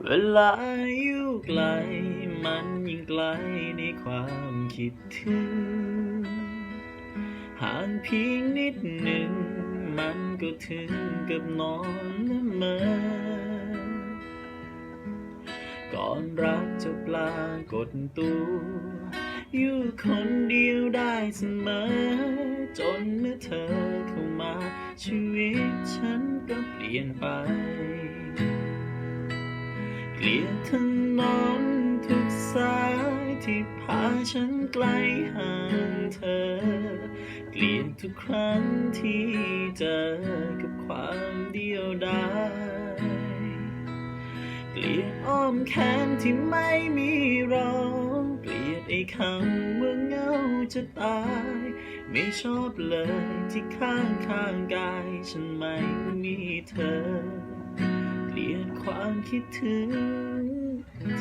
เวลาอยู่ไกล มันยิ่งไกลในความคิดถึง ห่างเพียงนิดหนึ่ง มันก็ถึงกับนอนละเมอก่อนรักจะปรากฏตัว อยู่คนเดียวได้เสมอ จนเมื่อเธอเข้ามา ชีวิตฉันก็เปลี่ยนไป เกลียดถนนทุกสายที่พาฉันไกลห่างเธอ เกลียดทุกครั้งที่เจอกับความเดียวดายเกลียดอ้อมแขนที่ไม่มีรองเกลียดไอ้คำว่าเงาจะตาย ไม่ชอบเลยที่ข้างข้างกาย ฉันไม่มีเธอ ลียดความคิดถึง